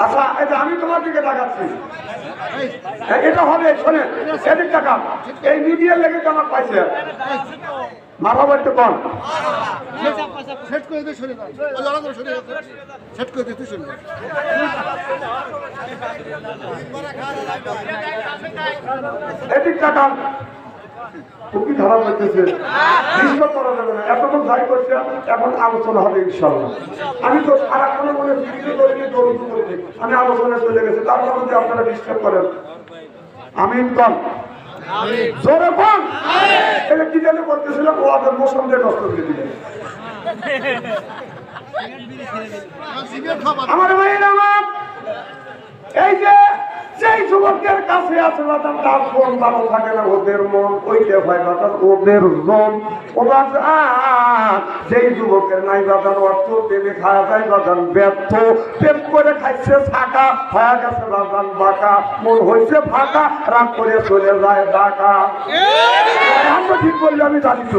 আচ্ছা এটা আমি তোমার দিকে তাকাচ্ছি। এটা হবে শোনেন এদিক টাকা এই মিডিয়ার লেগে তো আমার পাইছে মাথা বলতে কম এদিক টাকা খুবই খারাপ লাগতেছে। ডিস্টার্ব করা যাবে না। এতক্ষণ যাই করছে এখন আলোচনা হবে ইনশাল্লাহ আমি তো সারাক্ষণের মনে ভিডিও করিনি, দৌড় করিনি আমি আলোচনায় চলে গেছি। তারপর যদি আপনারা ডিস্টার্ব করেন। আমিন কম জোরে কম এটা কি জানি করতেছিলাম ও আদের মৌসুম দিয়ে আমার ভাইয়ের এই যে যেই যুবকের কাছে আছে বাতাম তার মন ভালো থাকে না ওদের মন ওইতে হয় বাতাম ওদের মন ওরা যেই যুবকের নাই বাতান অর্থ প্রেমে খাওয়া যায় বাতান ব্যর্থ প্রেম করে খাইছে ফাঁকা হয়ে গেছে বাতান বাঁকা মন হয়েছে ফাঁকা রাগ করে চলে যায় ডাকা আমরা ঠিক করলে আমি জানি তো।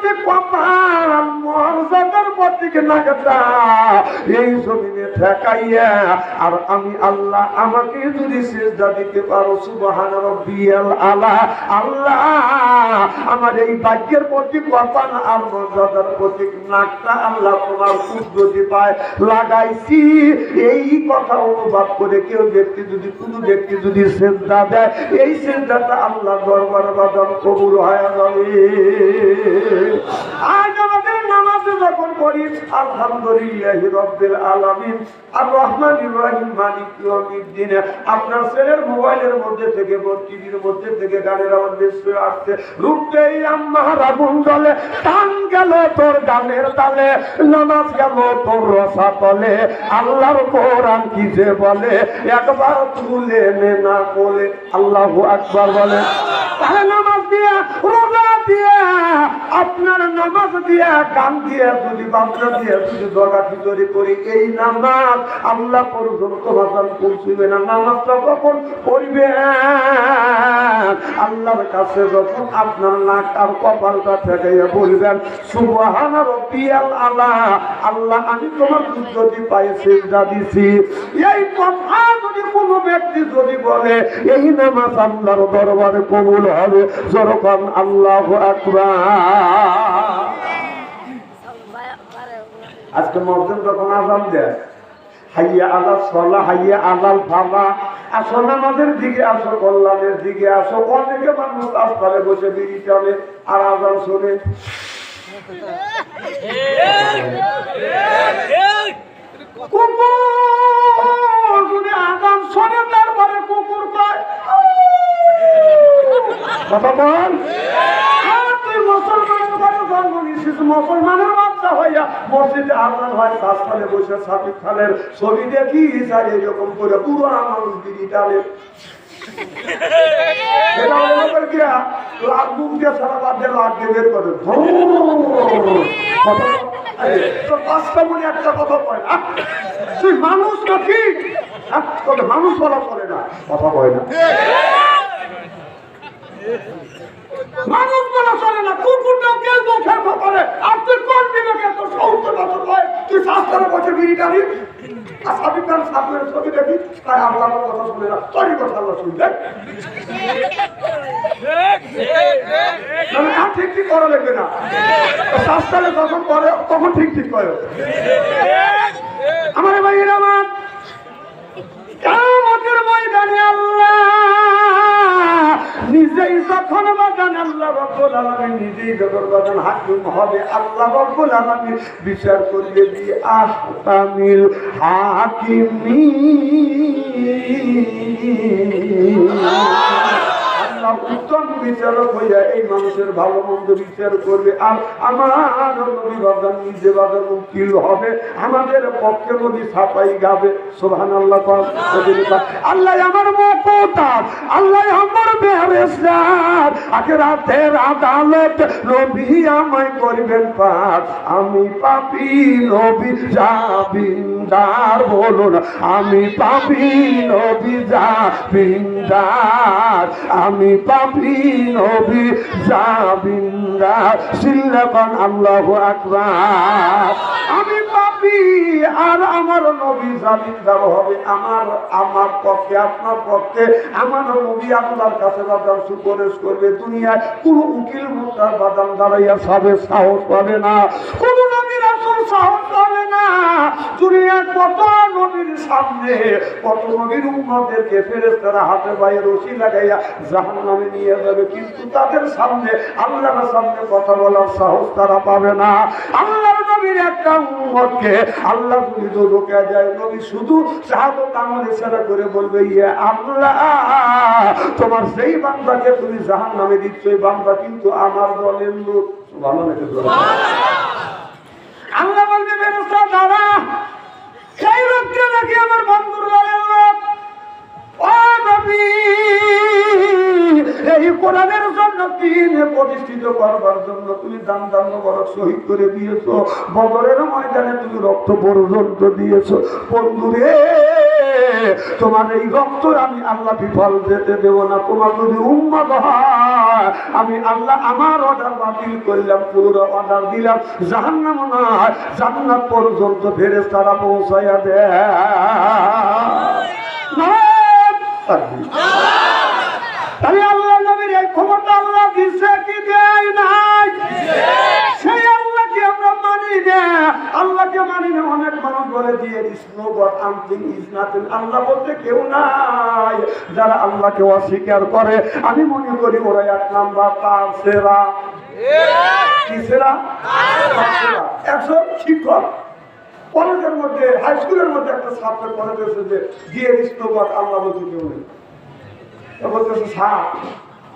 মধ্যে কপাল মর্যাদার মধ্যে নাগতা এই জমিনে ঠেকাইয়া, আর আমি আল্লাহ আমাকে যদি সেজদা দিতে পারো, সুবহান রব্বিয়াল আলা, আল্লাহ আমার এই ভাগ্যের মধ্যে কপাল আর মর্যাদার প্রতীক নাকটা আল্লাহ তোমার কুদরতি পায় লাগাইছি। এই কথা অনুভব করে কেউ ব্যক্তি যদি, কোনো ব্যক্তি যদি সেজদা দেয়, এই সেজদাটা আল্লাহ দরবার বাদাম কবুল হয়ে যাবে। আজ আমাদের নামাজে যখন আলহামদুলিল্লাহ রব্বিল আলামিন। আর রহমান ইব্রাহিম মালিক আপনার ছেলের মোবাইলের মধ্যে থেকে টিভির মধ্যে থেকে গানের আসছে। রূপে আম্মা আগুন জ্বলে, টান গেল তোর গানের তালে। নামাজ গেল তোর রসা তলে। আল্লাহর কোরআন কি যে বলে, একবার তুলে নে না বলে। আল্লাহু আকবার বলে। তাহলে নামাজ আপনার নামাজ দিয়া, গান দিয়া, যদি দিয়া, যদি দরগা খিচুড়ি করি এই নামাজ আল্লাহ নামাজটা আল্লাহর কাছে যখন আপনার নাক আর কপালটা থেকে বলবেন, সুবহান রব্বিয়াল আলা, আল্লাহ, আমি তোমার কুদরতি পায়ে সেজদা দিছি। এই কথা যদি কোনো ব্যক্তি যদি বলে এই নামাজ আল্লাহর দরবারে কবুল হবে যখন আল্লাহ আকবার আজকে মসজিদ যখন আজান দেয় হাইয়া আলাল সলা হাইয়া আলাল ফালা আসো নামাজের দিকে আসো কল্যাণের দিকে আসো অনেকে মানুষ রাস্তায় বসে বিড়ি টানে আর আজান শোনে কুকুর যদি আজান শোনে তারপরে কুকুর পায় কথা বল। তুই মুসলমানের ঘরে জন্ম নিয়েছিস, মুসলমানের বাচ্চা হইয়া মসজিদে আজান হয় সাসখানে বসে সাকিব খানের ছবি দেখি যাই এরকম করে পুরো মনে করে কি লাখ মুখ দিয়ে সারা বাদ দিয়ে লাখ দিয়ে বের করে। পাঁচটা মনে একটা কথা কয় তুই মানুষ না হ্যাঁ, মানুষ বলা চলে না কথা কয় না। মানুষ বলা চলে না কুকুরটাও কেউ মুখে করে আর তুই কোন বিবেকে তোর সৌত্তর বছর হয় তুই শাস্ত্রের বছর বিড়ি টানি আর সাবিক খান সামনের ছবি দেখি তাই আল্লাহ আমার কথা শুনে না। তোরই কথা আল্লাহ শুনতে মানে আর ঠিক ঠিক করা লাগবে না। শাস্ত্রে যখন করে তখন ঠিক ঠিক করে আমার ভাই আমার যখন বাগান আল্লাহ রব্বুল আলামিন নিজেই যখন বাগান হাকিম হবে, আল্লাহ রব্বুল আলামিন বিচার করিয়ে দিয়ে আহকামিল হাকিমি। আল্লাহ উত্তম বিচারক হইয়া এই মানুষের ভালো মন্দ বিচার করবে। আর আমার নবী বাবা নিজে বাবা উকিল হবে, আমাদের পক্ষে নদী ছাপাই গাবে। সোহান আল্লাহ। আল্লাহ আমার মকতার আল্লাহ আমার বেহেস্তার আখেরাতের আদালত, নবী আমায় করবেন পাক আমি পাপি নবী যাবিন্দার বলুন, আমি পাপি নবী যাবিন্দার আমি পাপি নবী যাবিন্দার সিল্লাবান আল্লাহ আকবার। আমি পাপি আর আমার নবী জামিনদার হবে। আমার আমার পক্ষে, আপনার পক্ষে, আমার নবী আল্লাহর কাছে সুপারিশ করবে। দুনিয়ায় কোন উকিল বাদাম দাঁড়াইয়া সাবে সাহস পাবে না। নবীর আসল সাহস পাবে না। দুনিয়ার কত নবীর সামনে, কত নবীর উম্মদেরকে হাতে পায়ে রশি লাগাইয়া জাহান নামে নিয়ে যাবে। কিন্তু তাদের সামনে, আল্লাহর সামনে কথা বলার সাহস তারা পাবে না। আল্লাহর নবীর একটা উম্মতকে আল্লাহ যদি যায় নবী শুধু শাহাদত আমল ইশারা করে বলবে ইয়ে আল্লাহ তোমার সেই বান্দাকে তুমি জাহান নামে দিচ্ছ এই বান্দা কিন্তু আমার দলের লোক। ভালো আল্লাহ বলবে সেই লোকটা দিন প্রতিষ্ঠিত করবার জন্য তুমি দান দান বড় শহীদ করে দিয়েছ। বদরের ময়দানে তুমি রক্ত পর্যন্ত দিয়েছ। বন্ধুরে তোমার এই রক্ত আমি আল্লাহ বিফল যেতে দেব না। তোমার যদি উম্মত হয় আমি আল্লাহ আমার অর্ডার বাতিল করলাম পুরো অর্ডার দিলাম। জাহান্নাম নয় জান্নাত পর্যন্ত ফেরে তারা পৌঁছাইয়া দেয় তাহলে আল্লাহ নবীর এই ক্ষমতা আল্লাহ দিছে কি দেয় নাই সেই আল্লাহকে আমরা মানি না আল্লাহকে মানি না অনেক নাথিং আল্লাহ বলতে কেউ নাই যারা আল্লাহকে অস্বীকার করে। আমি মনে করি ওরা এক নাম্বার তার সেরা। একজন শিক্ষক। কলেজের মধ্যে হাই স্কুলের মধ্যে একটা ছাত্র কলেজ এসে যে দিয়ে গড আল্লাহ বলতে কেউ নেই। বলতেছে স্যার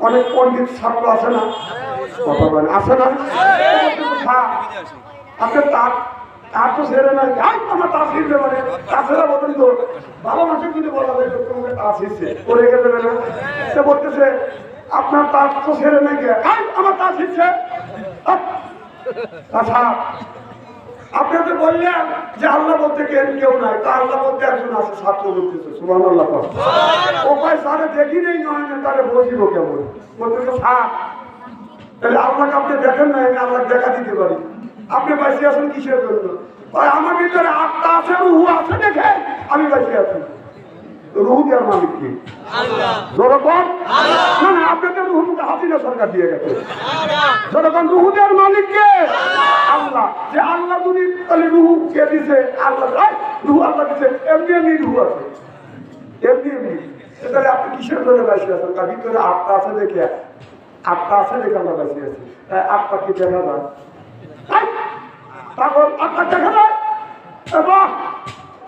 অনেক পণ্ডিত ছাত্র আছে না? কথা বলেন আছে না? আপনি তার তার তো আমার তার ছিঁড়বে তার ছেড়ে বলেন তো ভালো মানুষের যদি বলা ছিঁড়ছে গেলে না? সে বলতেছে, আপনার তার তো ছেড়ে নাই! আচ্ছা আপনি তো বললেন যে আল্লাহ বলতে কেউ নাই। তা আল্লাহ বলতে একজন আছে, ছাত্র বলতেছে সুমান আল্লাহ ভাই সারে দেখি নেই নয় না তারে বসিব কেমন? বলতেছে, স্যার, তাহলে আপনাকে আপনি দেখেন না, আমি আল্লাহ দেখা দিতে পারি। আপনি বাইসে আছেন কিসের জন্য? ভাই আমার ভিতরে আত্মা আছে রুহু আছে দেখে আমি বাইসে আছি। রুহু দেওয়ার মালিক কি? জনগণ? না না আপনাদের রুহু হাসিনা সরকার দিয়ে গেছে। জনগণ রুহু দেওয়ার মালিক কে? আল্লাহ। যে আল্লাহ যদি তাহলে রুহু কে দিছে? আল্লাহ রুহু আল্লাহ দিছে। এমনি এমনি রুহু আছে। এমনি এমনি। তাহলে আপনি কিসের জন্য বেশি আছেন তার ভিতরে আটটা আছে দেখে। আটটা আছে দেখে আমরা বেশি আছি। তাই আটটা কি দেখা যায়? তারপর আটটা দেখা এবং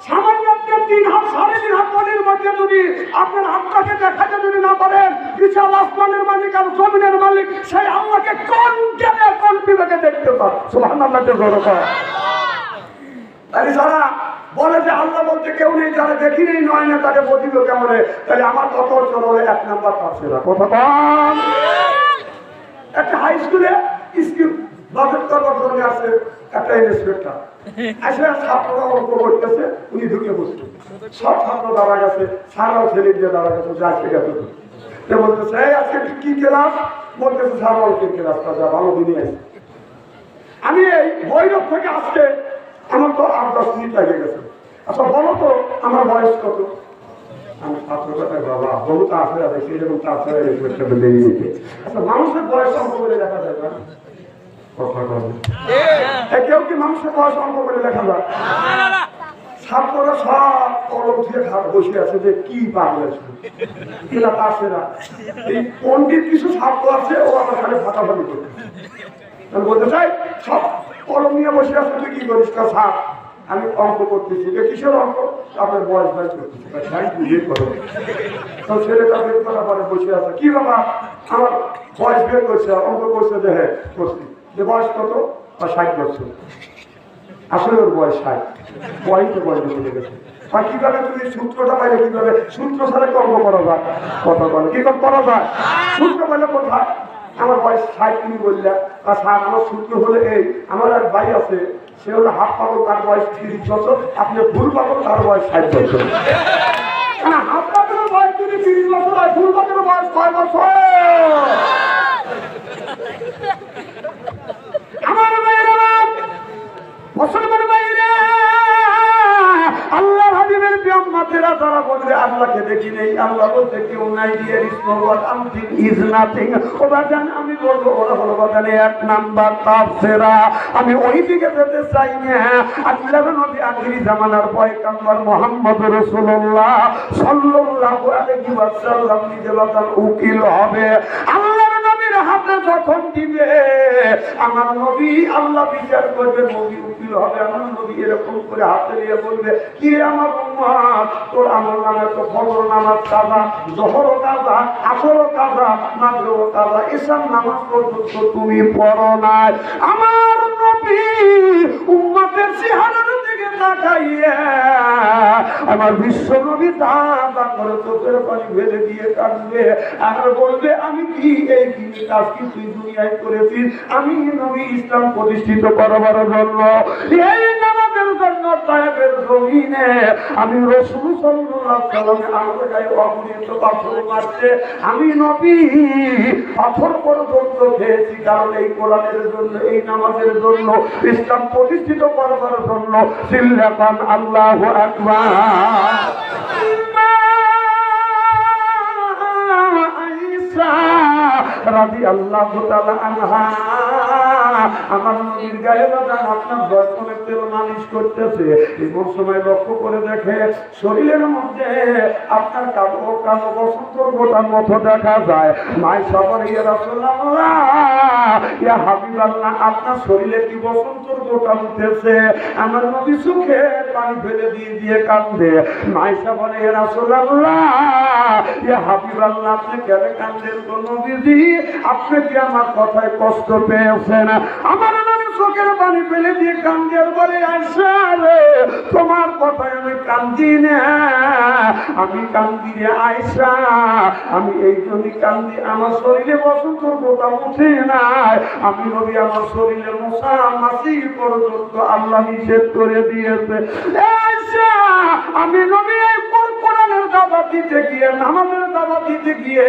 সামান্য আপনার তিন হাত সাড়ে তিন হাত পানির মধ্যে যদি আপনার আত্মাকে দেখাতে যদি না পারেন, বিশাল আসমানের মালিক আর জমিনের মালিক, সেই আল্লাহকে কোন জ্ঞানে কোন বিবেকে দেখতে পান সুবহান আল্লাহকে কর যারা বলে যে আল্লাহ বলতে কেউ নেই, যারা দেখি নেই, নয় না, তাদের বদিব কেমন তাহলে আমার কত চলো এক নাম্বার পাচ্ছে কথা একটা হাই স্কুলে ঢুকে সব ছাত্র ছেলে দিয়ে বলতেছে কি বলতেছে আমি এই ভৈরব থেকে আসতে আমার তো আট দশ মিনিট লেগে গেছে। আচ্ছা বলো তো, আমার বয়স কত? আমি ছাত্র কথা বাবা বহু তাড়াতাড়ি আছে সেই রকম তাড়াতাড়ি রিপোর্টটা বেরিয়ে নিতে আচ্ছা মানুষের বয়স করে দেখা যায় না। কেউ কি মানুষের বয়স অঙ্ক করে যায়। ছাত্ররা সব কলম দিয়ে বসে আছে যে কি এরা না। এই পণ্ডিত কিছু ছাত্র আছে ও আমার খালি ফাটাফাটি করছে। আমি বলতে চাই সব কলম নিয়ে বসে আছে তুই কি করিস ছাপ আমি অঙ্ক করতেছি। এ কিসের অঙ্ক? আপনার বয়স বাইশ করতেছি। করো তো ছেলেটা বের করার পরে বসে আছে। কি বাবা আমার বয়স বের করছে অঙ্ক করছে যে হ্যাঁ করছি। যে বয়স কত? ষাট বছর। আসলে ওর বয়স ষাট। বয়সে বয়স বলে গেছে। আর কীভাবে তুমি সূত্রটা পাইলে কীভাবে? সূত্র ছাড়া কর্ম করা যায়? কথা বলে। কি করে যায়? সূত্র পাইলে কোথায় আমার বয়স ষাট, তুমি বললে। আর স্যার আমার সূত্র হলে এই। আমার এক ভাই আছে, সে হলো হাফ পাগল, তার বয়স তিরিশ বছর। আপনি ভুল পাগল, তার বয়স ষাট বছর। Half nothing. ওরা আমি বলব, ওরা হলো বাদানে এক নাম্বার তাফসেরা আমি ওই দিকে যেতে চাই না। আল্লাহ নবী আখিরি জামানার পয়গম্বর মোহাম্মদ রাসূলুল্লাহ সাল্লাল্লাহু আলাইহি ওয়াসাল্লাম নিজে বাদান উকিল হবে। হাতে যখন দিবে, আমার নবী আল্লাহ বিচার করবে, নবী উকিল হবে, আমার নবী এরকম করে হাতে নিয়ে বলবে, কি আমার তোর আমার নামে তো ফজর নামাজ কাজা জহর কাজা আসর কাজা মাগরিব কাজা এসব নামাজ পর্যন্ত তুমি পড়ো নাই। আমার আমার বিশ্ব নবী দাদা চোখের পানি ফেলে দিয়ে কাটবে আর বলবে, আমি কি এই কি তুই দুনিয়ায় করেছিস আমি নবী ইসলাম প্রতিষ্ঠিত করবার জন্য এই জমিনে আমি রসুল আমি নবী পাথর পর্যন্ত খেয়েছি, কারণ এই কোরআনের জন্য, এই নামাজের জন্য, ইসলাম প্রতিষ্ঠিত করবার জন্য সিল্লাকান আল্লাহু আকবার। রাজি আল্লাহ আমার নদীর গায়ে বাজান আপনার বর্তমানে তেল মালিশ করতেছে। এমন সময় লক্ষ্য করে দেখে শরীরের মধ্যে আপনার কালো কালো বসন্তর গোটার মতো দেখা যায়। মাই সবার ইয়ে রাসূলুল্লাহ, ইয়া হাবিবাল্লাহ, আপনার শরীরে কি বসন্তর গোটা উঠেছে? আমার নবী সুখে পানি ফেলে দিয়ে দিয়ে কান্দে। মাই সবার ইয়ে রাসূলুল্লাহ, ইয়া হাবিবাল্লাহ, আপনি কেন কান্দেন গো নবীজি আপনি কি আমার কথায় কষ্ট পেয়েছেন, আমার নবী চোখের পানি ফেলে দিয়ে কান্দিয়ার বলে, আয়সা রে, তোমার কথায় আমি কান্দি না। আমি কান্দি রে, আয়সা। আমি এই জন্যই কান্দি, আমার শরীরে বসন্ত গোটা উঠে নাই। আমি নবী আমার শরীরে মশা মাসি পর্যন্ত আল্লাহ নিষেধ করে দিয়েছে। আমি নবী দাবা দিতে গিয়ে, নামাজের দাবা দিতে গিয়ে,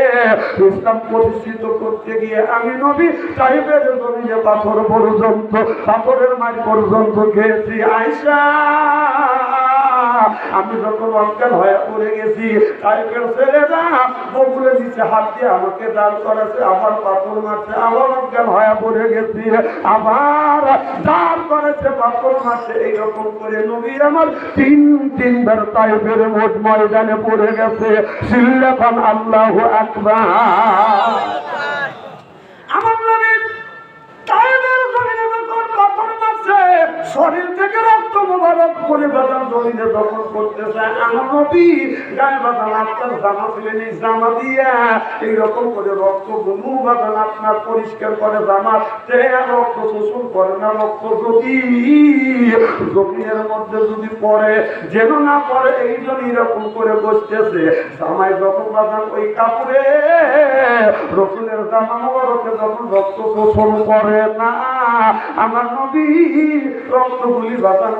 ইসলাম প্রতিষ্ঠিত করতে গিয়ে আমি নবী সাহেবের নবী পাথর পর্যন্ত, পাথরের মাঠ পর্যন্ত খেয়েছি আয়সা আমি যখন অজ্ঞান হয়ে পড়ে গেছি সাহেবের ছেলেরা বগুলে নিচে হাত দিয়ে আমাকে দান করেছে আবার পাথর মারছে, আবার অজ্ঞান হয়ে পড়ে গেছি, আবার দান করেছে পাথর মারছে, এইরকম করে নবী আমার তিন, তিনবার তাইফের মোট ময়দানে পড়ে গেছে সিল্লাফান আল্লাহ আকবার। আমার নবী তাইফের জমিনে যখন পাথর মারছে, শরীর যদি জমিনের মধ্যে যদি যেন না পড়ে, এই জন্য এরকম করে বসতেছে। জামাই যখন বাজান ওই কাপড়ে, রসুলের জামা মোবারকে যখন রক্ত শোষণ করে না, আমার নবী রক্তগুলি বাজান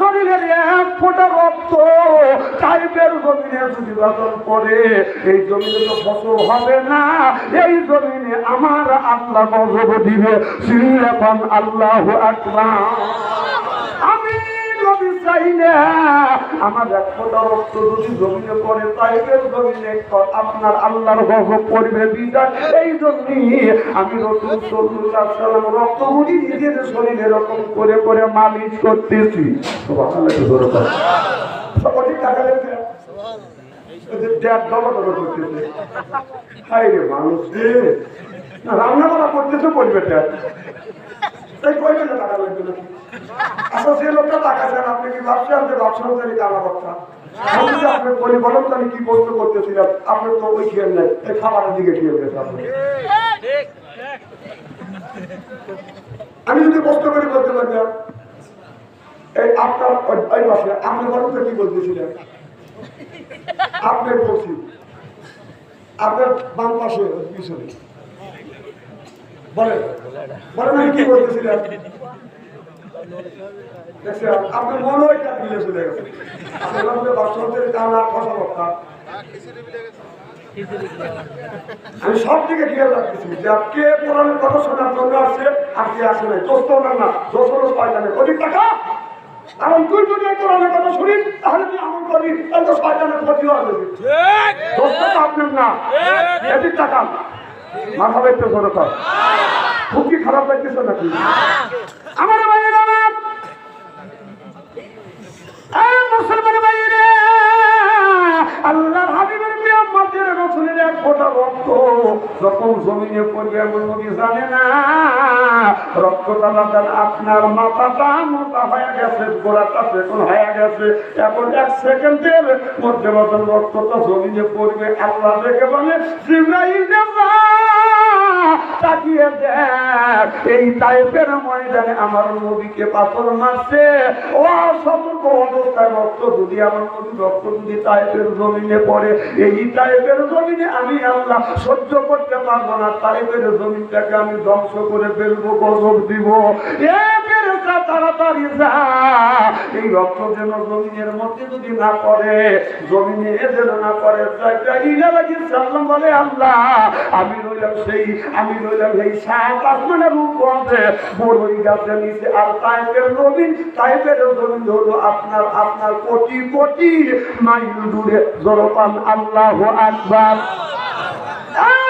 শরীরের এক ফোঁটা রক্ত টাইপের জমিনে যদি বাদল করে এই জমিনে তো ফসল হবে না। এই জমিনে আমার আল্লাহ দিবে। এখন আল্লাহ আকবার। নবী চাইলে আমার এক ফোঁটা রক্ত যদি জমিনে পড়ে তাইবের আপনার আল্লাহর গজব পড়বে বিদায়। এই জন্যই আমি রসুল সল্লাহ সাল্লাম রক্তগুলি নিজের শরীরে এরকম করে করে মালিশ করতেছি। সকলে টাকা লেগে না, রান্না করা করবে ড্যাড আচ্ছা আমি এই যদি প্রশ্ন করে বলতে পারতাম এই আপনার ওই- পাশে আপনি বলেন তো কি বলতেছিলেন? আপনার পশ্চিম আপনার বাম পাশে পিছনে। বলেন বলেন আমি কি বলতেছিলেন আপনার মনে হয় মিলে চলে গেছে। আপনার মধ্যে বাস্তবের কান আর আমি সব দিকে খেয়াল রাখতেছি যে কে কোরআনের কথা শোনার জন্য আসছে আর কে আসে নাই। দোস্ত না না দোস্ত শয়তানের অধিক টাকা? কারণ তুই যদি কোরআনের কথা শুনিস তাহলে তুই আমল করবি তাহলে তো শয়তানের ক্ষতি হবে। দোস্ত তো আপনার না। এদিক টাকা মাথা খুব কি খারাপ নাকি? আমার রক্ত আপনার মাথাটা মোটা হয়ে গেছে গোড়াটা সেকন হয়ে গেছে। এখন এক সেকেন্ডের মধ্যে মতন রক্তটা জমিনে পড়বে আল্লাহ দেখে বলে যা, তাকিয়ে দেখ, এই টাইপের ময়দানে আমার পাথর মারছে। ও সতর্ক অবস্থায় রক্ত যদি আমার রক্ত যদি টাইপের জমিনে পড়ে, এই টাইপের জমিনে আমি সহ্য করতে পারব না। টাইপের জমিনটাকে আমি ধ্বংস করে ফেলব, গজব দিব। এ ফেরেশতা তাড়াতাড়ি যা এই রক্ত যেন জমিনের মধ্যে যদি না করে জমিনে যেন না করে বলে, আল্লাহ, আমি রইলাম সেই, আমি রইলাম সেই সাত আসমানের উপরে। বড়ই গাছের নিচে আর টাইপের জমিন টাইপের জমিন হলো আপনার আপনার কোটি কোটি মাইল দূরে। আল্লাহ আকবার। এই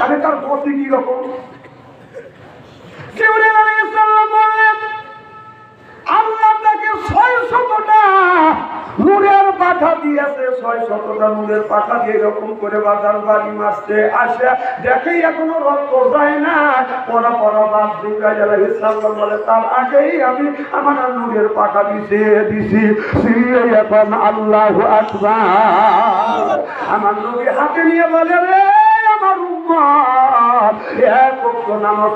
তাহলে তার গতি কি রকম পাখা দিয়েছে। ছয় শতটা নূরের পাখা দিয়ে এরকম করে বাজার বাড়ি আসে দেখেই এখনও রক্ত যায় না। পরা পরা বাপ দুর্গা জেলা ইসলাম বলে, তার আগেই আমি আমার নূরের পাখা দিছে, দিছি। সিয়ে এখন আল্লাহ আমার নবী হাতে নিয়ে বলে রে এক নামাজ